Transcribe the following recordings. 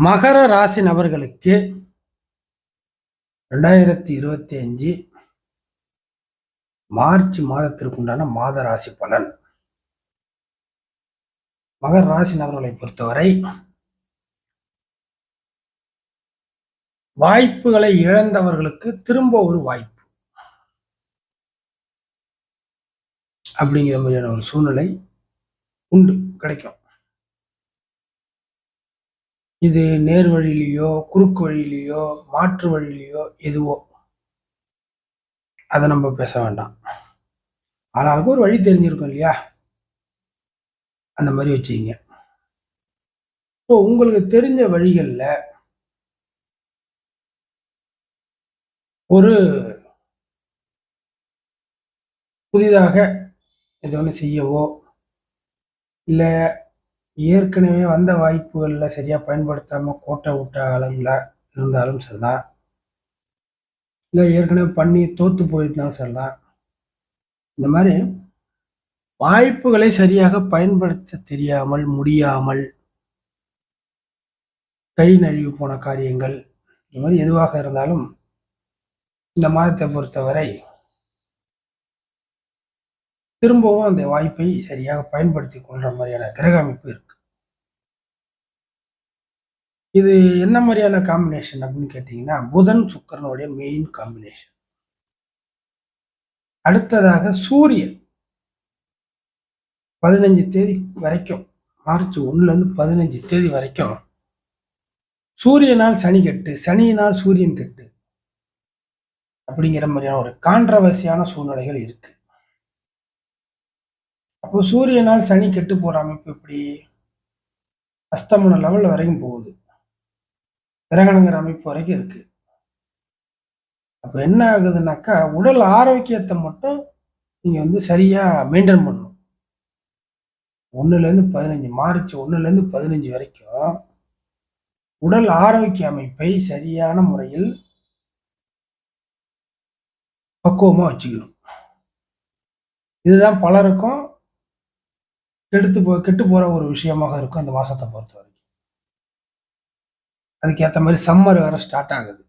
மகர ராசி நபர்களுக்கு ரெண்டாயிரத்தி இருபத்தி அஞ்சு மார்ச் மாதத்திற்கு உண்டான மாத ராசி பலன். மகர ராசி நபர்களை பொறுத்தவரை வாய்ப்புகளை இழந்தவர்களுக்கு திரும்ப ஒரு வாய்ப்பு. அப்படிங்கிற மாதிரியான ஒரு சூழ்நிலை உண்டு கிடைக்கும். இது நேர் வழியிலையோ குறுக்கு வழியிலையோ மாற்று வழியிலையோ எதுவோ. அதை நம்ம பேச வேண்டாம். ஆளாளுக்கு ஒரு வழி தெரிஞ்சிருக்கும் இல்லையா? அந்த மாதிரி வச்சுக்கிங்க. ஸோ உங்களுக்கு தெரிஞ்ச வழிகளில் ஒரு புதிதாக எது ஒன்று செய்யவோ இல்லை ஏற்கனவே வந்த வாய்ப்புகளில் சரியாக பயன்படுத்தாமல் கோட்டை விட்ட அளவில் இருந்தாலும் சரிதான். இல்லை ஏற்கனவே பண்ணி தோற்று போயிருந்தாலும் சரிதான். இந்த மாதிரி வாய்ப்புகளை சரியாக பயன்படுத்த தெரியாமல் முடியாமல் கை நழுவி போன காரியங்கள் இந்த மாதிரி எதுவாக இருந்தாலும் இந்த மாதத்தை பொறுத்தவரை திரும்பவும் அந்த வாய்ப்பை சரியாக பயன்படுத்தி கொள்ற மாதிரியான கிரக அமைப்பு இருக்கு. இது என்ன மாதிரியான காம்பினேஷன் அப்படின்னு கேட்டீங்கன்னா புதன் சுக்கரனுடைய மெயின் காம்பினேஷன் அடுத்ததாக சூரியன். பதினஞ்சு தேதி வரைக்கும் மார்ச் ஒண்ணுல இருந்து பதினஞ்சு தேதி வரைக்கும் சூரியனால் சனி கெட்டு சனியினால் சூரியன் கெட்டு அப்படிங்கிற மாதிரியான ஒரு கான்ட்ரவர்சியான சூழ்நிலைகள் இருக்கு. அப்போ சூரியனால் சனி கெட்டு போகிற அமைப்பு எப்படி? அஸ்தமன லெவல் வரைக்கும் போகுது. கிரகணங்கிற அமைப்பு வரைக்கும் இருக்கு. அப்போ என்ன ஆகுதுனாக்கா உடல் ஆரோக்கியத்தை மட்டும் நீங்கள் வந்து சரியாக மெயின்டைன் பண்ணணும். ஒன்றுலேருந்து பதினஞ்சு மார்ச் ஒன்றுலேருந்து பதினஞ்சு வரைக்கும் உடல் ஆரோக்கிய அமைப்பை சரியான முறையில் பக்குவமாக வச்சுக்கணும். இதுதான் பலருக்கும் கெடுத்து போ கெட்டு போகிற ஒரு விஷயமாக இருக்கும் இந்த மாதத்தை பொறுத்த வரைக்கும். அதுக்கேற்ற மாதிரி சம்மர் வேற ஸ்டார்ட் ஆகுது.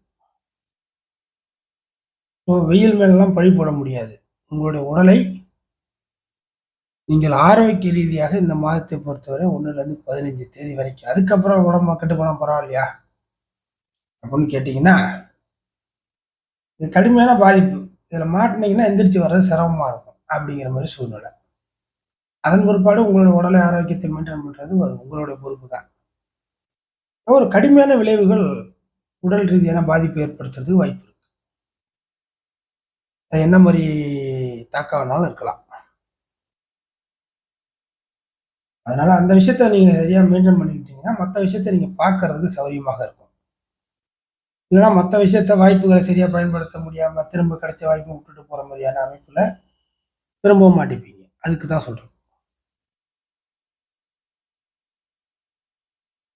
ஸோ வெயில் மேலெல்லாம் பழி போட முடியாது. உங்களுடைய உடலை நீங்கள் ஆரோக்கிய ரீதியாக இந்த மாதத்தை பொறுத்தவரை ஒன்றுலேருந்து பதினஞ்சு தேதி வரைக்கும். அதுக்கப்புறம் உடம்பு கெட்டு போனால் பரவாயில்லையா? அப்படின்னு கேட்டிங்கன்னா இது கடுமையான பாதிப்பு. இதில் மாட்டினீங்கன்னா எந்திரிச்சு வர்றது சிரமமாக இருக்கும். அப்படிங்கிற மாதிரி சூழ்நிலை. அதன் பிற்பாடு உங்களோட உடலை ஆரோக்கியத்தை மெயின்டைன் பண்ணுறது அது உங்களுடைய பொறுப்பு தான் ஒரு கடுமையான விளைவுகள் உடல் ரீதியான பாதிப்பு ஏற்படுத்துறதுக்கு வாய்ப்பு இருக்கு. அது என்ன மாதிரி தாக்கம் வேணாலும் இருக்கலாம். அதனால அந்த விஷயத்த நீங்க சரியா மெயின்டைன் பண்ணிக்கிட்டீங்கன்னா மற்ற விஷயத்த நீங்க பார்க்கறது சௌரியமாக இருக்கும். இல்லைன்னா மற்ற விஷயத்த வாய்ப்புகளை சரியா பயன்படுத்த முடியாம திரும்ப கிடைச்ச வாய்ப்பு விட்டுட்டு போற மாதிரியான அமைப்புல திரும்பவும் மாட்டிப்பீங்க. அதுக்கு தான் சொல்றேன்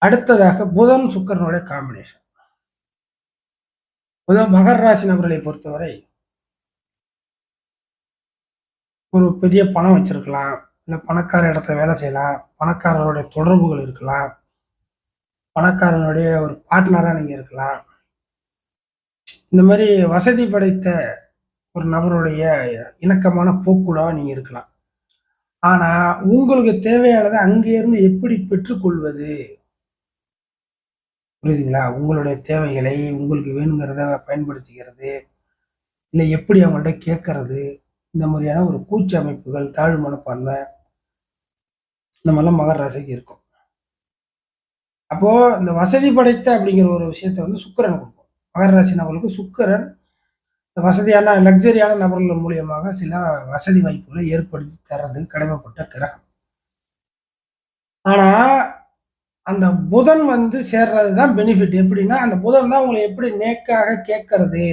அடுத்ததாக புதன் சுக்கரனுடைய காம்பினேஷன் புதன் மகர ராசி நபர்களை பொறுத்தவரை ஒரு பெரிய பணம் வச்சிருக்கலாம். இல்லை பணக்கார இடத்துல வேலை செய்யலாம். பணக்காரருடைய தொடர்புகள் இருக்கலாம். பணக்காரனுடைய ஒரு பார்ட்னராக நீங்கள் இருக்கலாம். இந்த மாதிரி வசதி படைத்த ஒரு நபருடைய இணக்கமான போக்குடாக நீங்கள் இருக்கலாம். ஆனால் உங்களுக்கு தேவையானதை அங்கேருந்து எப்படி பெற்றுக்கொள்வது? புரியுதுங்களா? உங்களுடைய தேவைகளை உங்களுக்கு வேணுங்கிறத பயன்படுத்திக்கிறது. இல்லை எப்படி அவங்கள்ட்ட கேட்கறது? இந்த மாதிரியான ஒரு கூச்ச அமைப்புகள் தாழ்வு மனப்பான்மை இந்த மாதிரிலாம் மகர் ராசிக்கு இருக்கும். அப்போ இந்த வசதி படைத்த அப்படிங்கிற ஒரு விஷயத்த வந்து சுக்கரன் கொடுக்கும். மகர ராசி நபர்களுக்கு சுக்கரன் வசதியான லக்ஸரியான நபர்கள் மூலியமாக சில வசதி வாய்ப்புகளை ஏற்படுத்தி தர்றது கடமைப்பட்ட கிரகம். ஆனால் அந்த புதன் வந்து சேர்றது தான் பெனிஃபிட் எப்படின்னா அந்த புதன் தான் உங்களை எப்படி நேக்காக கேட்கறது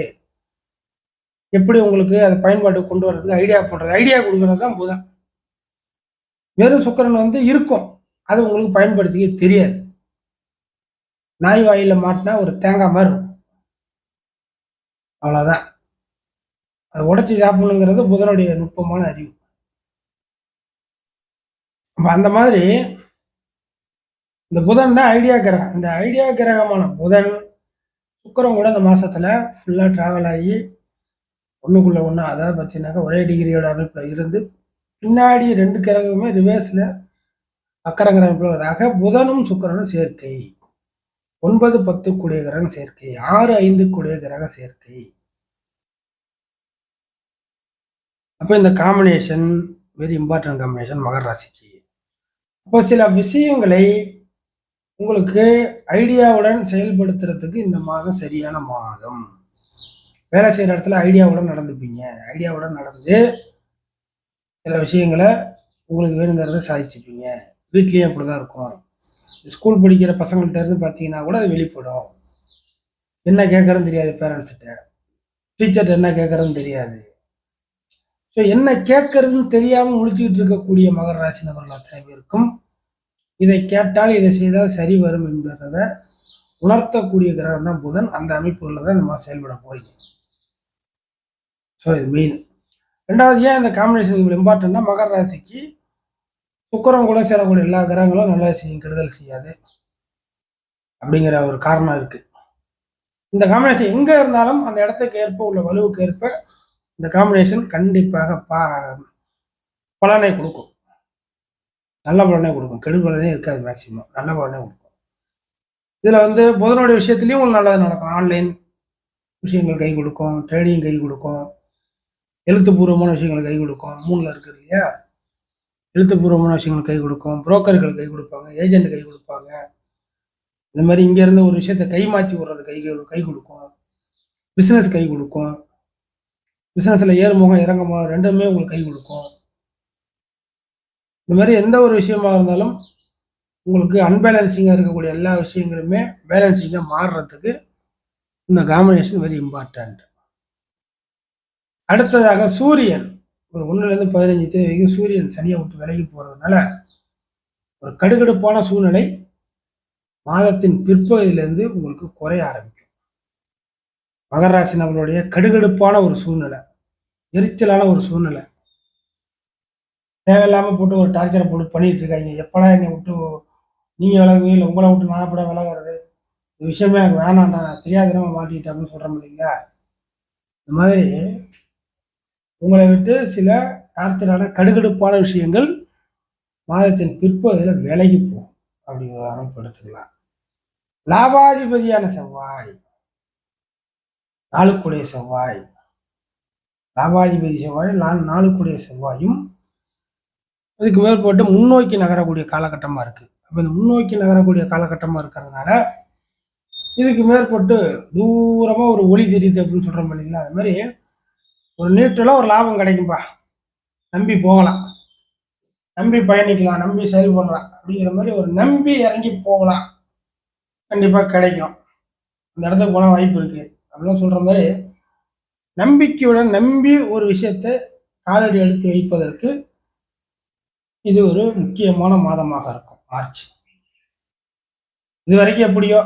எப்படி உங்களுக்கு அதை பயன்பாடு கொண்டு வர்றதுக்கு ஐடியா பண்ணுறது ஐடியா கொடுக்கறது தான் புதன். வெறும் சுக்கரன் வந்து இருக்கும். அது உங்களுக்கு பயன்படுத்திக்க தெரியாது. நாய் வாயில் மாட்டினா ஒரு தேங்காய் மாதிரி இருக்கும். அவ்வளோதான் அதை உடைச்சி சாப்பிடணுங்கிறது புதனுடைய நுட்பமான அறிவு. அப்போ அந்த மாதிரி இந்த புதன் தான் ஐடியா கிரகம். இந்த ஐடியா கிரகமான புதன் சுக்கரம் கூட இந்த மாதத்தில் ஃபுல்லாக ட்ராவல் ஆகி ஒன்றுக்குள்ளே ஒன்று அதாவது பார்த்தீங்கன்னாக்கா ஒரே டிகிரியோட அமைப்பில் இருந்து பின்னாடி ரெண்டு கிரகமே ரிவேர்ஸில் அக்கரங்கிற அமைப்பில் வருதாக புதனும் சுக்கரனும் சேர்க்கை. ஒன்பது பத்து கூடிய கிரகம் சேர்க்கை. ஆறு ஐந்து கூடிய கிரக சேர்க்கை. அப்போ இந்த காம்பினேஷன் வெரி இம்பார்ட்டன்ட் காம்பினேஷன் மகர ராசிக்கு. அப்போ சில விஷயங்களை உங்களுக்கு ஐடியாவுடன் செயல்படுத்துறதுக்கு இந்த மாதம் சரியான மாதம். வேலை செய்கிற இடத்துல ஐடியாவுடன் நடந்துப்பீங்க. ஐடியாவுடன் நடந்து சில விஷயங்களை உங்களுக்கு வேணுங்கிறத சாதிச்சுப்பீங்க. வீட்லேயும் அப்படி தான் இருக்கும். ஸ்கூல் படிக்கிற பசங்கள்ட்ட இருந்து பார்த்தீங்கன்னா கூட அது வெளிப்படும். என்ன கேட்குறதுன்னு தெரியாது பேரண்ட்ஸ்கிட்ட டீச்சர்கிட்ட என்ன கேட்குறதுன்னு தெரியாது. ஸோ என்ன கேட்கறதுன்னு தெரியாமல் முழிச்சுக்கிட்டு இருக்கக்கூடிய மகர ராசி நபர்கள் அத்தனை பேருக்கும் இதை கேட்டால் இதை செய்தால் சரி வரும் என்பதை உணர்த்தக்கூடிய கிரகம் தான் புதன். அந்த அமைப்புகளில் தான் நம்ம செயல்பட போகுது. ஸோ இது மெயின் ரெண்டாவது ஏன் இந்த காம்பினேஷன் இவ்வளோ இம்பார்ட்டன்னா மகர ராசிக்கு சுக்கரம் கூட சேரக்கூடிய எல்லா கிரகங்களும் நல்லா செய்யும் கெடுதல் செய்யாது அப்படிங்கிற ஒரு காரணம் இருக்குது இந்த காம்பினேஷன் எங்கே இருந்தாலும் அந்த இடத்துக்கு ஏற்ப உள்ள வலுவுக்கு ஏற்ப இந்த காம்பினேஷன் கண்டிப்பாக பா பலனை கொடுக்கும். நல்ல பலனே கொடுக்கும். கெடு பலனே இருக்காது மேக்சிமம் நல்ல பலனே கொடுக்கும். இதில் வந்து புதனுடைய விஷயத்துலையும் உங்களுக்கு நல்லது நடக்கும். ஆன்லைன் விஷயங்கள் கை கொடுக்கும். ட்ரேடிங் கை கொடுக்கும். எழுத்துப்பூர்வமான விஷயங்கள் கை கொடுக்கும். மூணில் இருக்குது இல்லையா? எழுத்துப்பூர்வமான விஷயங்கள் கை கொடுக்கும். புரோக்கர்கள் கை கொடுப்பாங்க. ஏஜென்ட் கை கொடுப்பாங்க. இந்த மாதிரி இங்கேருந்து ஒரு விஷயத்த கை மாற்றி விடுறது கை கை கொடுக்கும். பிஸ்னஸ் கை கொடுக்கும். பிஸ்னஸில் ஏறுமுகம் இறங்குமுகம் ரெண்டுமே உங்களுக்கு கை கொடுக்கும். இந்த மாதிரி எந்த ஒரு விஷயமாக இருந்தாலும் உங்களுக்கு அன்பேலன்சிங்காக இருக்கக்கூடிய எல்லா விஷயங்களுமே பேலன்சிங்காக மாறுறதுக்கு இந்த காம்பினேஷன் வெரி இம்பார்ட்டண்ட் அடுத்ததாக சூரியன். ஒரு ஒன்றுலேருந்து பதினஞ்சு தேதி வரைக்கும் சூரியன் சனியை விட்டு விலகி போகிறதுனால ஒரு கடுகடுப்பான சூழ்நிலை மாதத்தின் பிற்பகுதியிலேருந்து உங்களுக்கு குறைய ஆரம்பிக்கும். மகராசி நபர்களுடைய கடுகடுப்பான ஒரு சூழ்நிலை எரிச்சலான ஒரு சூழ்நிலை. தேவையில்லாமல் போட்டு ஒரு டார்ச்சரை போட்டு பண்ணிட்டு இருக்காங்க. எப்படா என்னை விட்டு நீங்கள் விலகுவீங்க? இல்லை உங்களை விட்டு நான் எப்படா விலகிறது? இந்த விஷயமே எனக்கு வேணாண்டா நான் தெரியாதனமா மாட்டிக்கிட்டேன் அப்படின்னு சொல்கிறோம் இல்லைங்களா? இந்த மாதிரி உங்களை விட்டு சில டார்ச்சரான கடுகடுப்பான விஷயங்கள் மாதத்தின் பிற்பகுதியில் விலகி போகும். அப்படி உதாரணம் எடுத்துக்கலாம். லாபாதிபதியான செவ்வாய். நாளுக்குடைய செவ்வாய். லாபாதிபதி செவ்வாய் நான் நாளுக்குடைய செவ்வாயும் அதுக்கு மேற்பட்டு முன்னோக்கி நகரக்கூடிய காலகட்டமாக இருக்குது அப்போ இந்த முன்னோக்கி நகரக்கூடிய காலகட்டமாக இருக்கிறதுனால இதுக்கு மேற்பட்டு தூரமாக ஒரு ஒளி தெரியுது அப்படின்னு சொல்கிறோம் இல்லைங்களா அது மாதிரி ஒரு நீட்டலாக ஒரு லாபம் கிடைக்கும்பா. நம்பி போகலாம். நம்பி பயணிக்கலாம். நம்பி செயல்படலாம். அப்படிங்கிற மாதிரி ஒரு நம்பி இறங்கி போகலாம். கண்டிப்பாக கிடைக்கும். அந்த இடத்துக்கு போனால் வாய்ப்பு இருக்குது அப்படின்னு சொல்கிற மாதிரி நம்பிக்கையுடன் நம்பி ஒரு விஷயத்தை காலடி எடுத்து வைப்பதற்கு இது ஒரு முக்கியமான மாதமாக இருக்கும் மார்ச். இது வரைக்கும் எப்படியோ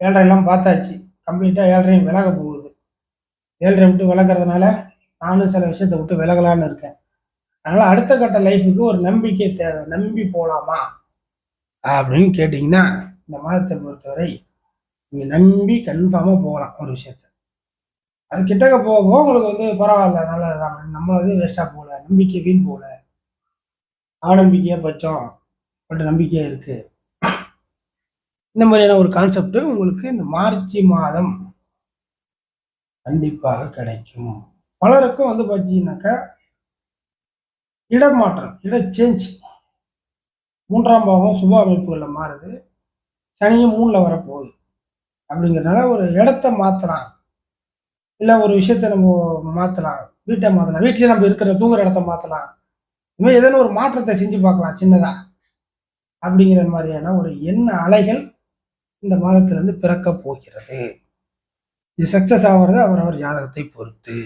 ஏழரை எல்லாம் பார்த்தாச்சு. கம்ப்ளீட்டாக ஏழரையும் விலக போகுது. ஏழரை விட்டு விலகிறதுனால நானும் சில விஷயத்த விட்டு விலகலான்னு இருக்கேன். அதனால் அடுத்த கட்ட லைஃபுக்கு ஒரு நம்பிக்கை தேவை. நம்பி போகலாமா அப்படின்னு கேட்டிங்கன்னா இந்த மாதத்தை பொறுத்தவரை நீங்கள் நம்பி கன்ஃபார்மாக போகலாம் ஒரு விஷயத்த. அது கிட்டக்க போக உங்களுக்கு வந்து பரவாயில்ல நல்லதுதான். நம்மளது வேஸ்ட்டாக போகல நம்பிக்கை வீண் போகல. அவநம்பிக்கையாக பச்சோம் பட் நம்பிக்கையாக இருக்குது இந்த மாதிரியான ஒரு கான்செப்ட் உங்களுக்கு இந்த மார்ச் மாதம் கண்டிப்பாக கிடைக்கும். பலருக்கும் வந்து பார்த்தீங்கன்னாக்கா இடமாற்றம் இட சேஞ்ச் மூன்றாம் பாவம் சுப அமைப்புகளில் மாறுது. சனியும் மூணில் வரப்போகுது. அப்படிங்கிறதுனால ஒரு இடத்த மாற்றலாம் இல்லை ஒரு விஷயத்த நம்ம மாற்றலாம் வீட்டை மாற்றலாம் வீட்டிலே நம்ம இருக்கிற தூங்குற இடத்த மாற்றலாம் இதுமாதிரி ஏதேனும் ஒரு மாற்றத்தை செஞ்சு பார்க்கலாம் சின்னதாக அப்படிங்கிற மாதிரியான ஒரு எண்ண அலைகள் இந்த மாதத்திலிருந்து பிறக்க போகிறது. இது சக்ஸஸ் ஆகிறது அவரவர் ஜாதகத்தை பொறுத்து.